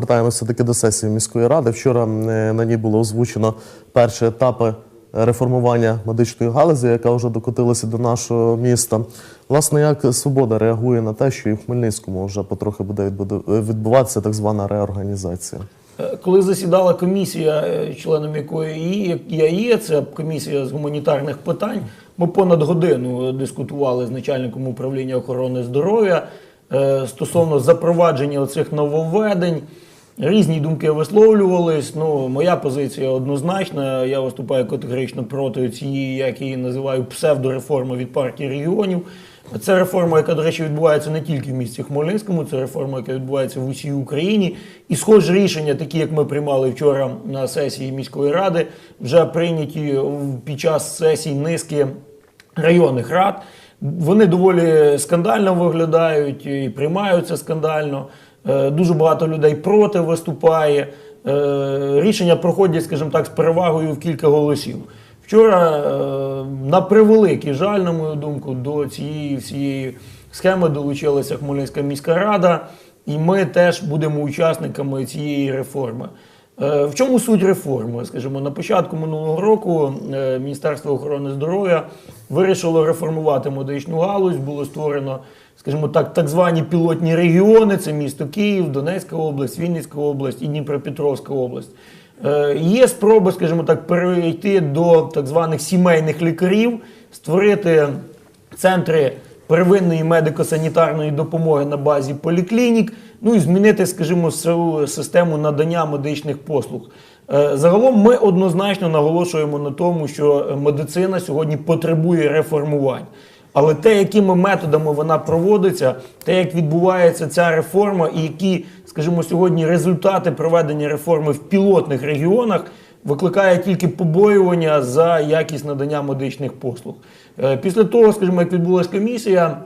повертаємося таки до сесії міської ради. Вчора е, на ній було озвучено перші етапи реформування медичної галузі, яка вже докотилася до нашого міста. Власне, як свобода реагує на те, що і в Хмельницькому вже потрохи буде відбуватися так звана реорганізація. Е, Коли засідала комісія, е, членом якої я є, це комісія з гуманітарних питань. Ми понад годину дискутували з начальником управління охорони здоров'я стосовно запровадження оцих нововведень. Різні думки висловлювались. Ну, моя позиція однозначна. Я виступаю категорично проти цієї, як її називаю, псевдореформи від партії регіонів. Це реформа, яка, до речі, відбувається не тільки в місті Хмельницькому, це реформа, яка відбувається в усій Україні. І схожі рішення, такі як ми приймали вчора на сесії міської ради, вже прийняті під час сесій низки районних рад. Вони доволі скандально виглядають і приймаються скандально. Е, Дуже багато людей проти виступає. Е, Рішення проходять, скажімо так, з перевагою в кілька голосів. Вчора, е, на превеликий жаль, на мою думку, до цієї всієї схеми долучилася Хмельницька міська рада, і ми теж будемо учасниками цієї реформи. В чому суть реформи? Скажімо, на початку минулого року Міністерство охорони здоров'я вирішило реформувати медичну галузь. Було створено, скажімо так, так звані пілотні регіони: це місто Київ, Донецька область, Вінницька область і Дніпропетровська область. Е, Є спроби, скажімо так, перейти до так званих сімейних лікарів, створити центри первинної медико-санітарної допомоги на базі поліклінік, ну і змінити, скажімо, систему надання медичних послуг. Е, Загалом ми однозначно наголошуємо на тому, що медицина сьогодні потребує реформувань. Але те, якими методами вона проводиться, те, як відбувається ця реформа, і які, скажімо, сьогодні результати проведення реформи в пілотних регіонах, викликає тільки побоювання за якість надання медичних послуг. Е, Після того, скажімо, як відбулася комісія,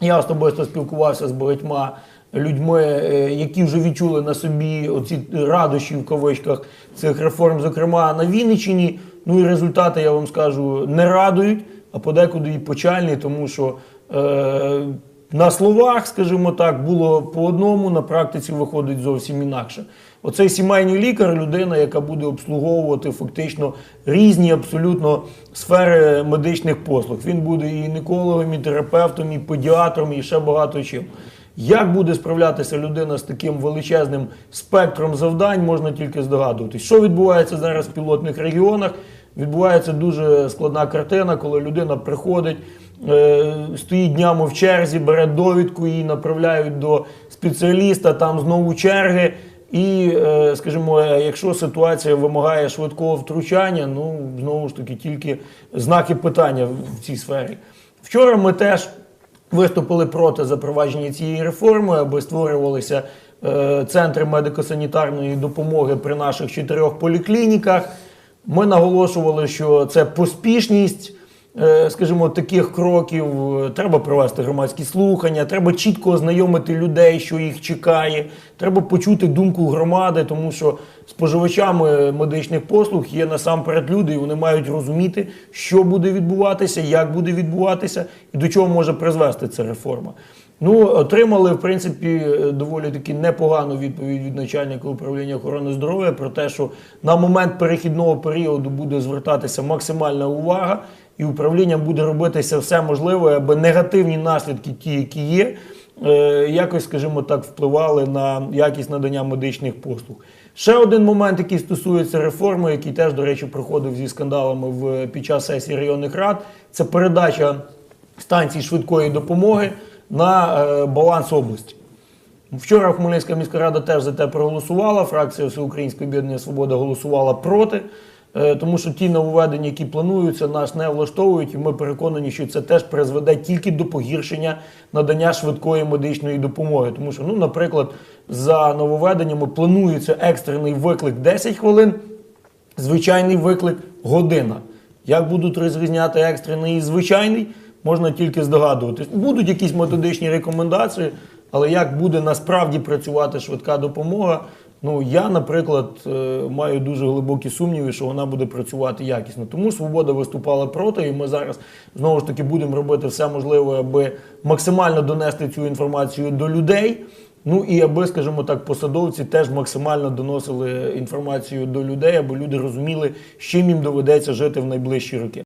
я особисто спілкувався з багатьма людьми, е, які вже відчули на собі оці радощі в кавичках цих реформ, зокрема на Вінниччині. Ну і результати, я вам скажу, не радують, а подекуди і почальні, тому що е, на словах, скажімо так, було по одному, на практиці виходить зовсім інакше. Оцей сімейний лікар людина, яка буде обслуговувати фактично різні абсолютно сфери медичних послуг. Він буде і гінекологом, і терапевтом, і педіатром, і ще багато чим. Як буде справлятися людина з таким величезним спектром завдань, можна тільки здогадуватись. Що відбувається зараз в пілотних регіонах? Відбувається дуже складна картина, коли людина приходить, е, стоїть днями в черзі, бере довідку, її направляють до спеціаліста, там знову черги. І, е, скажімо, якщо ситуація вимагає швидкого втручання, ну знову ж таки тільки знаки питання в цій сфері. Вчора ми теж виступили проти запровадження цієї реформи, аби створювалися е, центри медико-санітарної допомоги при наших чотирьох поліклініках. Ми наголошували, що це поспішність. Е, Скажімо, таких кроків Е, треба провести громадські слухання, треба чітко ознайомити людей, що їх чекає. Треба почути думку громади, тому що споживачами медичних послуг є насамперед люди, і вони мають розуміти, що буде відбуватися, як буде відбуватися і до чого може призвести ця реформа. Ну, отримали, в принципі, е, доволі таки непогану відповідь від начальника управління охорони здоров'я про те, що на момент перехідного періоду буде звертатися максимальна увага, і управління буде робитися все можливе, аби негативні наслідки, ті, які є, е, якось, скажімо так, впливали на якість надання медичних послуг. Ще один момент, який стосується реформи, який теж, до речі, проходив зі скандалами в, під час сесії районних рад, це передача станцій швидкої допомоги на е, баланс області. Вчора Хмельницька міська рада теж за те проголосувала. Фракція Всеукраїнської об'єднання Свобода голосувала проти, тому що ті нововведення, які плануються, нас не влаштовують, і ми переконані, що це теж призведе тільки до погіршення надання швидкої медичної допомоги. Тому що, ну, наприклад, за нововведеннями планується екстрений виклик 10 хвилин, звичайний виклик година. Як будуть розрізняти екстрений і звичайний, можна тільки здогадуватись. Будуть якісь методичні рекомендації, але як буде насправді працювати швидка допомога, ну я, наприклад, е, маю дуже глибокі сумніви, що вона буде працювати якісно. Тому свобода виступала проти, і ми зараз знову ж таки будемо робити все можливе, аби максимально донести цю інформацію до людей. Ну і аби, скажімо так, посадовці теж максимально доносили інформацію до людей, аби люди розуміли, з чим їм доведеться жити в найближчі роки.